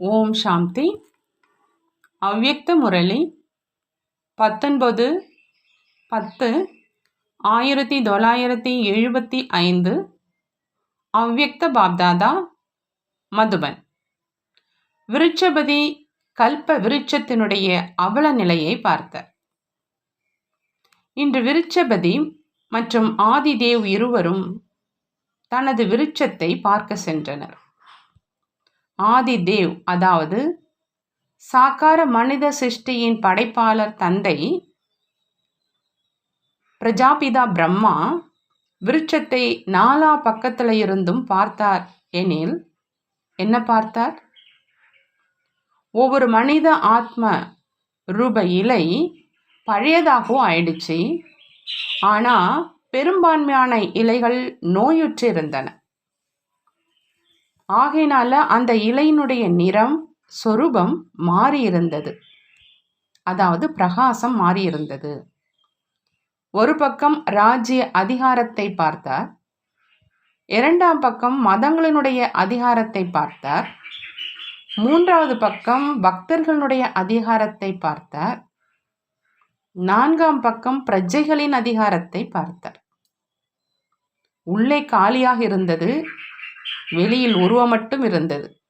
ஓம் சாந்தி. அவ்யக்த முரளி பத்தொன்பது பத்து ஆயிரத்தி தொள்ளாயிரத்தி எழுபத்தி ஐந்து அவ்யக்த பாப்தாதா மதுபன். விருட்சபதி கல்ப விருட்சத்தினுடைய அவல நிலையை பார்த்தார் இன்று விருட்சபதி மற்றும் ஆதிதேவ் இருவரும் தனது விருட்சத்தை பார்க்க சென்றனர். ஆதிதேவ் அதாவது சாக்கார மனித சிருஷ்டியின் படைப்பாளர் தந்தை பிரஜாபிதா பிரம்மா விருட்சத்தை நாலா பக்கத்தில் இருந்தும் பார்த்தார். எனில் என்ன பார்த்தார்? ஒவ்வொரு மனித ஆத்ம ரூப இலை பழையதாகவும் ஆயிடுச்சு. ஆனால் பெரும்பான்மையான இலைகள் நோயுற்றிருந்தன. ஆகையினால அந்த இலையினுடைய நிறம் சொரூபம் மாறியிருந்தது. அதாவது பிரகாசம் மாறியிருந்தது. ஒரு பக்கம் ராஜ்ய அதிகாரத்தை பார்த்தார். இரண்டாம் பக்கம் மதங்களினுடைய அதிகாரத்தை பார்த்தார். மூன்றாவது பக்கம் பக்தர்களுடைய அதிகாரத்தை பார்த்தார். நான்காம் பக்கம் பிரஜைகளின் அதிகாரத்தை பார்த்தார். உள்ளே காலியாக இருந்தது. வெளியில் உருவம் மட்டும் இருந்தது.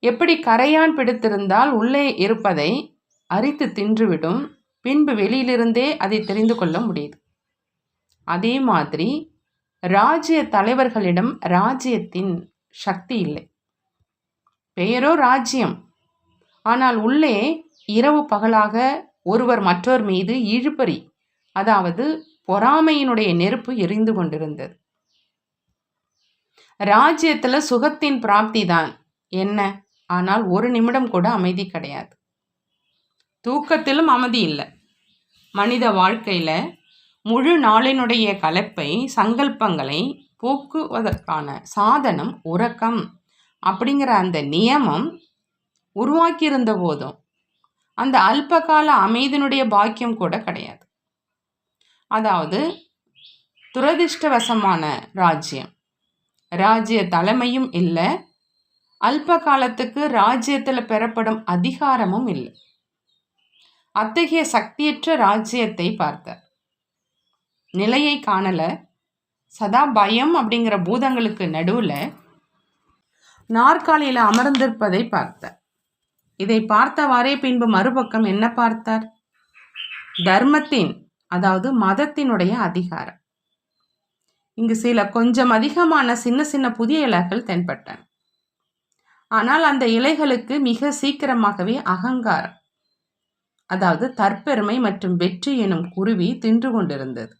எப்படி கரையான் பிடித்திருந்தால் உள்ளே இருப்பதை அரித்து தின்றுவிடும் பின்பு வெளியிலிருந்தே அதை தெரிந்து கொள்ள முடியுது. அதே மாதிரி ராஜ்ய தலைவர்களிடம் ராஜ்யத்தின் சக்தி இல்லை. பெயரோ ராஜ்யம். ஆனால் உள்ளே இரவு பகலாக ஒருவர் மற்றோர் மீது இழுபறி அதாவது பொறாமையினுடைய நெருப்பு எரிந்து கொண்டிருந்தது. ராஜ்யத்தில் சுகத்தின் பிராப்தி தான். என்ன? ஆனால் ஒரு நிமிடம் கூட அமைதி கிடையாது. தூக்கத்திலும் அமைதி இல்லை. மனித வாழ்க்கையில் முழு நாளினுடைய கலப்பை சங்கல்பங்களை போக்குவதற்கான சாதனம் உறக்கம் அப்படிங்கிற அந்த நியமம் உருவாக்கியிருந்த போதும் அந்த அல்பகால அமைதியினுடைய பாக்கியம் கூட கிடையாது. அதாவது துரதிர்ஷ்டவசமான ராஜ்யம். ராஜ்ய தலைமையும் இல்லை. அல்ப காலத்துக்கு ராஜ்யத்தில் பெறப்படும் அதிகாரமும் இல்லை. அத்தகைய சக்தியற்ற ராஜ்யத்தை பார்த்தார் நிலையை காணல. சதா பயம் அப்படிங்கிற பூதங்களுக்கு நடுவில் நாற்காலியில் அமர்ந்திருப்பதை பார்த்தார் இதை பார்த்தவாறே பின்பு மறுபக்கம் என்ன பார்த்தார்? தர்மத்தின் அதாவது மதத்தினுடைய அதிகாரம். இங்கு சில கொஞ்சம் அதிகமான சின்ன சின்ன புதிய இலைகள் தென்பட்டன. ஆனால் அந்த இலைகளுக்கு மிக சீக்கிரமாகவே அகங்காரம் அதாவது தற்பெருமை மற்றும் வெற்றி எனும் குருவி தின்று கொண்டிருந்தது.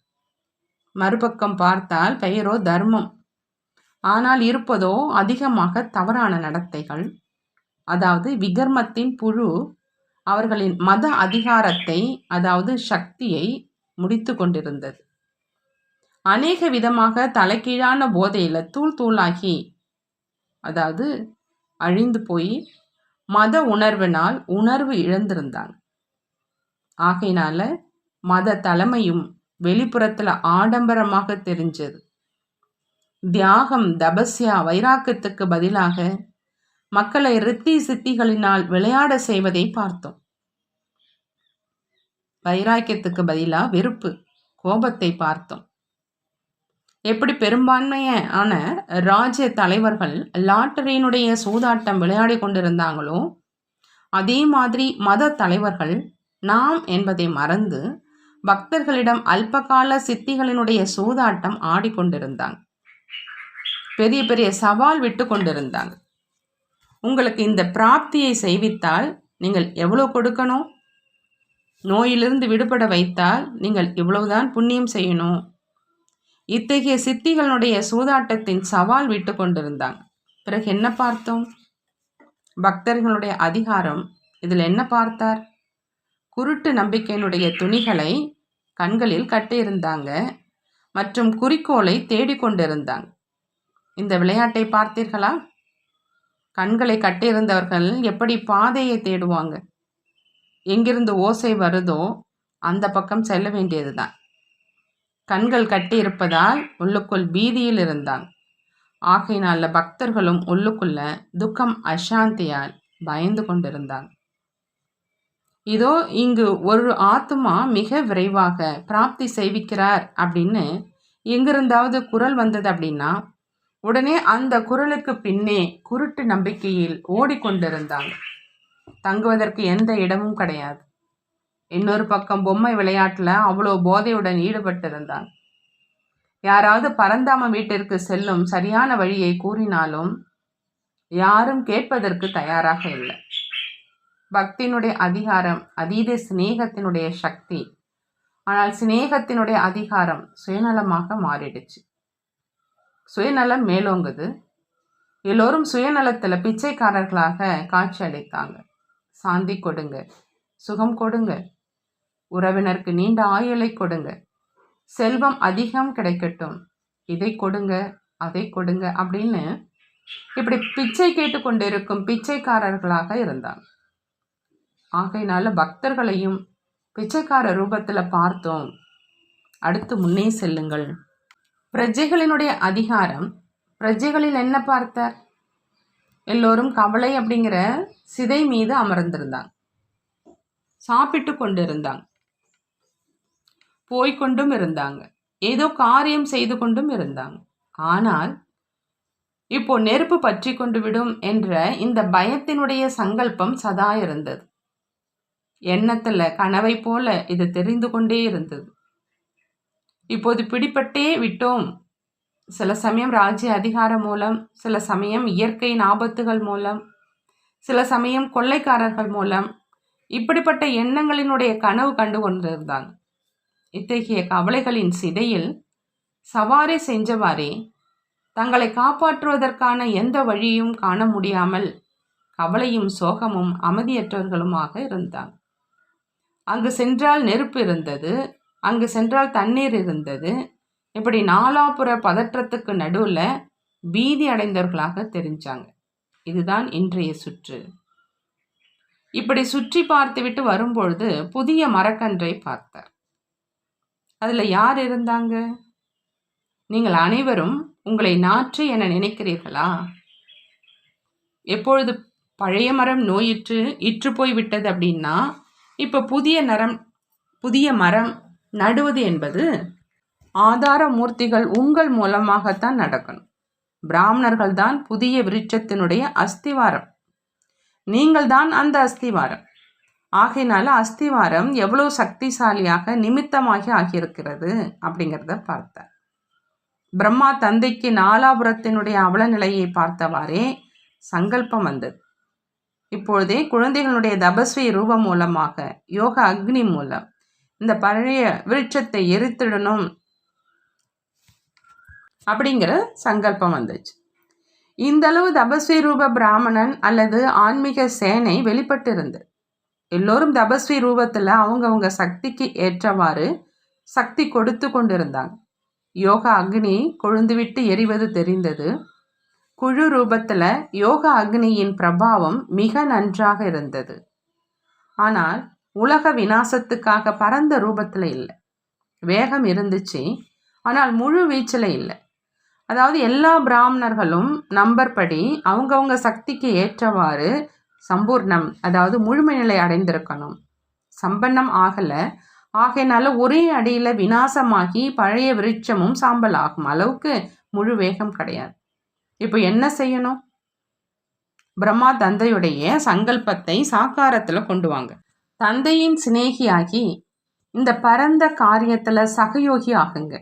மறுபக்கம் பார்த்தால் பெயரோ தர்மம். ஆனால் இருப்பதோ அதிகமாக தவறான நடத்தைகள் அதாவது விகர்மத்தின் புழு அவர்களின் மத அதிகாரத்தை அதாவது சக்தியை முடித்து கொண்டிருந்தது. அநேக விதமாக தலைகீழான போதையில் தூள் தூளாகி அதாவது அழிந்து போய் மத உணர்வினால் உணர்வு இழந்திருந்தாங்க ஆகையினால மத தலைமையும் வெளிப்புறத்தில் ஆடம்பரமாக தெரிஞ்சது. தியாகம் தபஸ்யா வைராக்கத்துக்கு பதிலாக மக்களை ரித்தி சித்திகளினால் விளையாட செய்வதை பார்த்தோம். வைராக்கியத்துக்கு பதிலாக வெறுப்பு கோபத்தை பார்த்தோம். எப்படி பெரும்பான்மையான ராஜ்ய தலைவர்கள் லாட்டரியினுடைய சூதாட்டம் விளையாடி கொண்டிருந்தாங்களோ அதே மாதிரி மத தலைவர்கள் நாம் என்பதை மறந்து பக்தர்களிடம் அல்பகால சித்திகளினுடைய சூதாட்டம் ஆடிக்கொண்டிருந்தாங்க பெரிய பெரிய சவால் விட்டு கொண்டிருந்தாங்க. உங்களுக்கு இந்த பிராப்தியை செய்வித்தால் நீங்கள் எவ்வளோ கொடுக்கணும்? நோயிலிருந்து விடுபட வைத்தால் நீங்கள் இவ்வளவுதான் புண்ணியம் செய்யணும். இத்தகைய சித்திகளுடைய சூதாட்டத்தின் சவால் விட்டு கொண்டிருந்தாங்க. பிறகு என்ன பார்த்தோம்? பக்தர்களுடைய அதிகாரம். இதில் என்ன பார்த்தார்? குருட்டு நம்பிக்கையினுடைய துணிகளை கண்களில் கட்டியிருந்தாங்க. மற்றும் குறிக்கோளை தேடிக்கொண்டிருந்தாங்க இந்த விளையாட்டை பார்த்தீர்களா? கண்களை கட்டியிருந்தவர்கள் எப்படி பாதையை தேடுவாங்க? எங்கிருந்து ஓசை வருதோ அந்த பக்கம் செல்ல வேண்டியதுதான். கண்கள் கட்டியிருப்பதால் உள்ளுக்குள் பீதியில் இருந்தான். ஆகையினால பக்தர்களும் உள்ளுக்குள்ள துக்கம் அசாந்தியால் பயந்து கொண்டிருந்தாங்க இதோ இங்கு ஒரு ஆத்மா மிக விரைவாக பிராப்தி செய்விக்கிறார் அப்படின்னு எங்கிருந்தாவது குரல் வந்தது அப்படின்னா உடனே அந்த குரலுக்கு பின்னே குருட்டு நம்பிக்கையில் ஓடிக்கொண்டிருந்தாங்க தங்குவதற்கு எந்த இடமும் கிடையாது. இன்னொரு பக்கம் பொம்மை விளையாட்டில் அவ்வளோ போதையுடன் ஈடுபட்டிருந்தான். யாராவது பரந்தாம வீட்டிற்கு செல்லும் சரியான வழியை கூறினாலும் யாரும் கேட்பதற்கு தயாராக இல்லை. பக்தியினுடைய அதிகாரம் அதீத சிநேகத்தினுடைய சக்தி. ஆனால் சிநேகத்தினுடைய அதிகாரம் சுயநலமாக மாறிடுச்சு. சுயநலம் மேலோங்குது. எல்லோரும் சுயநலத்தில் பிச்சைக்காரர்களாக காட்சி அளித்தாங்க. சாந்தி கொடுங்க சுகம் கொடுங்க. உறவினருக்கு நீண்ட ஆயுளை கொடுங்க. செல்வம் அதிகம் கிடைக்கட்டும். இதை கொடுங்க அதை கொடுங்க அப்படின்னு இப்படி பிச்சை கேட்டுக்கொண்டிருக்கும் பிச்சைக்காரர்களாக இருந்தாங்க. ஆகையினால பக்தர்களையும் பிச்சைக்கார ரூபத்தில் பார்த்தோம். அடுத்து முன்னே செல்லுங்கள். பிரஜைகளினுடைய அதிகாரம் பிரஜைகளில் என்ன பார்த்தார்? எல்லோரும் கவலை அப்படிங்கிற சிதை மீது அமர்ந்திருந்தாங்க. சாப்பிட்டு கொண்டு போய்கொண்டும் இருந்தாங்க. ஏதோ காரியம் செய்து கொண்டும் இருந்தாங்க. ஆனால் இப்போ நெருப்பு பற்றி கொண்டு விடும் என்ற இந்த பயத்தினுடைய சங்கல்பம் சதா இருந்தது. எண்ணத்துல கனவை போல இது தெரிந்து கொண்டே இருந்தது. இப்போது பிடிப்பட்டே விட்டோம். சில சமயம் ராஜ்ய அதிகாரம் மூலம் சில சமயம் இயற்கையின் ஆபத்துகள் மூலம் சில சமயம் கொள்ளைக்காரர்கள் மூலம் இப்படிப்பட்ட எண்ணங்களினுடைய கனவு கண்டு கொண்டிருந்தாங்க. இத்தகைய கவலைகளின் சிதையில் சவாரி செஞ்சவாறே தங்களை காப்பாற்றுவதற்கான எந்த வழியும் காண முடியாமல் கவலையும் சோகமும் அமைதியற்றவர்களுமாக இருந்தாங்க அங்கு சென்றால் நெருப்பு இருந்தது அங்கு சென்றால் தண்ணீர் இருந்தது இப்படி நாலாபுற பதற்றத்துக்கு நடுவில் பீதி அடைந்தவர்களாக தெரிஞ்சாங்க. இதுதான் இன்றைய சுற்று. இப்படி சுற்றி பார்த்துவிட்டு வரும்பொழுது புதிய மரக்கன்றை பார்த்தார். அதில் யார் இருந்தாங்க? நீங்கள் அனைவரும் உங்களை நாற்று என நினைக்கிறீர்களா? எப்பொழுது பழைய மரம் நோயிற்று இற்று போய்விட்டது அப்படின்னா இப்போ புதிய நரம் புதிய மரம் நடுவது என்பது ஆதார மூர்த்திகள் உங்கள் மூலமாகத்தான் நடக்கணும். பிராமணர்கள் தான் புதிய விருட்சத்தினுடைய அஸ்திவாரம். நீங்கள் தான் அந்த அஸ்திவாரம். ஆகையினால அஸ்திவாரம் எவ்வளோ சக்திசாலியாக நிமித்தமாகி ஆகியிருக்கிறது அப்படிங்கிறத பார்த்தார். பிரம்மா தந்தைக்கு நாலாபுரத்தினுடைய அவல நிலையை பார்த்தவாறே சங்கல்பம் வந்தது. இப்பொழுதே குழந்தைகளுடைய தபஸ்வி ரூபம் மூலமாக யோக அக்னி மூலம் இந்த பழைய விருட்சத்தை எரித்திடணும் அப்படிங்கிற சங்கல்பம் வந்துச்சு. இந்தளவு தபஸ்வி ரூப பிராமணன் அல்லது ஆன்மீக சேனை வெளிப்பட்டு இருந்தது எல்லோரும் தபஸ்வி ரூபத்தில் அவங்கவுங்க சக்திக்கு ஏற்றவாறு சக்தி கொடுத்து கொண்டிருந்தாங்க. யோகா அக்னி கொழுந்துவிட்டு எரிவது தெரிந்தது. குழு ரூபத்தில் யோகா அக்னியின் பிரபாவம் மிக நன்றாக இருந்தது. ஆனால் உலக விநாசத்துக்காக பரந்த ரூபத்தில் இல்லை. வேகம் இருந்துச்சு. ஆனால் முழு வீச்சில் இல்லை. அதாவது எல்லா பிராமணர்களும் நம்பர் படி அவங்கவுங்க சக்திக்கு ஏற்றவாறு சம்பூர்ணம் அதாவது முழுமை நிலை அடைந்திருக்கணும். சம்பன்னம் ஆகலை. ஆகையினால ஒரே அடியில் வினாசமாகி பழைய விருட்சமும் சாம்பல் ஆகும். அளவுக்கு முழு வேகம் கிடையாது. இப்போ என்ன செய்யணும்? பிரம்மா தந்தையுடைய சங்கல்பத்தை சாக்காரத்தில் கொண்டு வாங்க. தந்தையின் சிநேகியாகி இந்த பரந்த காரியத்தில் சகயோகி ஆகுங்க.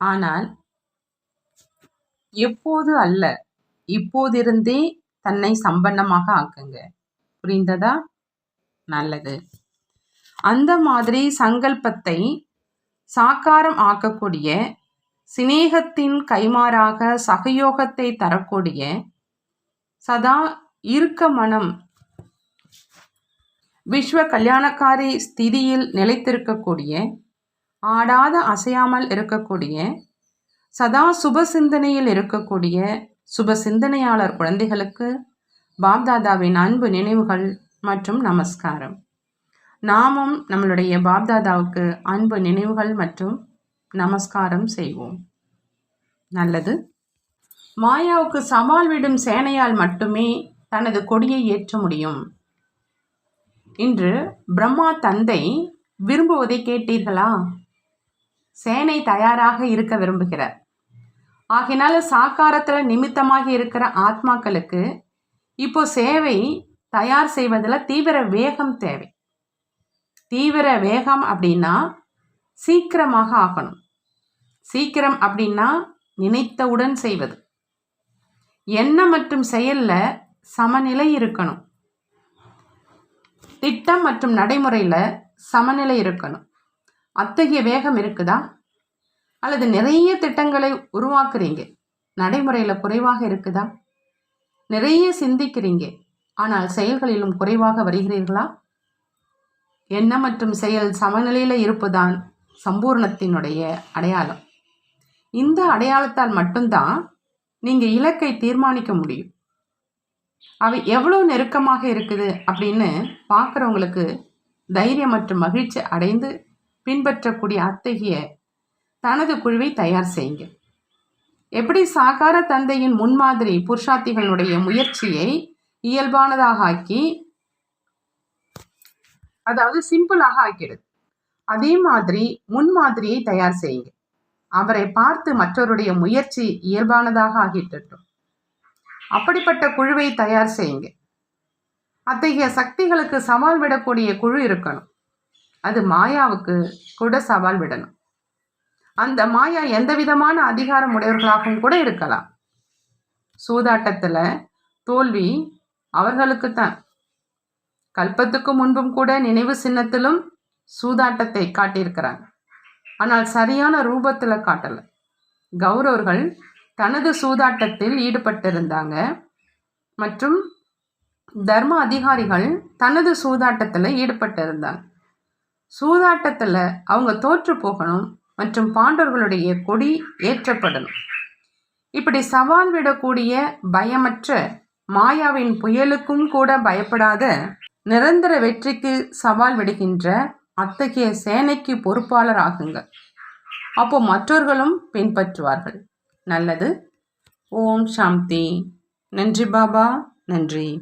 ஆனால் எப்போது அல்ல இப்போதிருந்தே தன்னை சம்பன்னமாக ஆக்குங்க. புரிந்ததா? நல்லது. அந்த மாதிரி சங்கல்பத்தை சாக்காரம் ஆக்கக்கூடிய சிநேகத்தின் கைமாறாக சகயோகத்தை தரக்கூடிய சதா இருக்க மனம் விஸ்வ கல்யாணக்காரி ஸ்திதியில் நிலைத்திருக்கக்கூடிய ஆடாத அசையாமல் இருக்கக்கூடிய சதா சுப சிந்தனையில் இருக்கக்கூடிய சுப சிந்தனையாளர் குழந்தைகளுக்கு பாப்தாதாவின் அன்பு நினைவுகள் மற்றும் நமஸ்காரம். நாமும் நம்மளுடைய பாப்தாதாவுக்கு அன்பு நினைவுகள் மற்றும் நமஸ்காரம் செய்வோம். நல்லது. மாயாவுக்கு சவால் விடும் சேனையால் மட்டுமே தனது கொடியை ஏற்ற முடியும். இன்று பிரம்மா தந்தை விரும்புவதை கேட்டீர்களா? சேனை தயாராக இருக்க விரும்புகிறார். ஆகினால சாக்காரத்தில் நிமித்தமாக இருக்கிற ஆத்மாக்களுக்கு இப்போ சேவை தயார் செய்வதில் தீவிர வேகம் தேவை. தீவிர வேகம் அப்படின்னா சீக்கிரமாக ஆகணும். சீக்கிரம் அப்படின்னா நினைத்தவுடன் செய்வது. எண்ணம் மற்றும் செயலில் சமநிலை இருக்கணும். திட்டம் மற்றும் நடைமுறையில் சமநிலை இருக்கணும். அத்தகைய வேகம் இருக்குதா? அல்லது நிறைய திட்டங்களை உருவாக்குறீங்க. நடைமுறையில் குறைவாக இருக்குதா? நிறைய சிந்திக்கிறீங்க. ஆனால் செயல்களிலும் குறைவாக வருகிறீர்களா? எண்ணம் மற்றும் செயல் சமநிலையில் இருப்புதான் சம்பூர்ணத்தினுடைய அடையாளம். இந்த அடையாளத்தால் மட்டும்தான் நீங்கள் இலக்கை தீர்மானிக்க முடியும். அவை எவ்வளோ நெருக்கமாக இருக்குது அப்படின்னு பார்க்குறவங்களுக்கு தைரியம் மற்றும் மகிழ்ச்சி அடைந்து பின்பற்றக்கூடிய அத்தகைய தனது குழுவை தயார் செய்யுங்க. எப்படி சாகார தந்தையின் முன்மாதிரி புருஷார்த்திகளுடைய முயற்சியை இயல்பானதாக ஆக்கி அதாவது சிம்பிளாக ஆக்கிடுது அதே மாதிரி முன்மாதிரியை தயார் செய்யுங்க. அவரை பார்த்து மற்றவருடைய முயற்சி இயல்பானதாக ஆகிட்டட்டும். அப்படிப்பட்ட குழுவை தயார் செய்யுங்க. அத்தகைய சக்திகளுக்கு சவால் விடக்கூடிய குழு இருக்கணும். அது மாயாவுக்கு கூட சவால் விடணும். அந்த மாயா எந்த விதமான அதிகாரம் உடையவர்களாகவும் கூட இருக்கலாம். சூதாட்டத்தில் தோல்வி அவர்களுக்குத்தான் கல்பத்துக்கு முன்பும் கூட நினைவு சின்னத்திலும் சூதாட்டத்தை காட்டியிருக்கிறாங்க ஆனால் சரியான ரூபத்தில் காட்டலை. கௌரவர்கள் தனது சூதாட்டத்தில் ஈடுபட்டிருந்தாங்க. மற்றும் தர்ம அதிகாரிகள் தனது சூதாட்டத்தில் ஈடுபட்டிருந்தாங்க. சூதாட்டத்தில் அவங்க தோற்று போகணும். மற்றும் பாண்டவர்களுடைய கொடி ஏற்றப்படும். இப்படி சவால் விடக்கூடிய பயமற்ற மாயாவின் புயலுக்கும் கூட பயப்படாத நிரந்தர வெற்றிக்கு சவால் விடுகின்ற அத்தகைய சேனைக்கு பொறுப்பாளர் ஆகுங்க அப்போ மற்றவர்களும் பின்பற்றுவார்கள். நல்லது. ஓம் சாந்தி. நன்றி பாபா. நன்றி.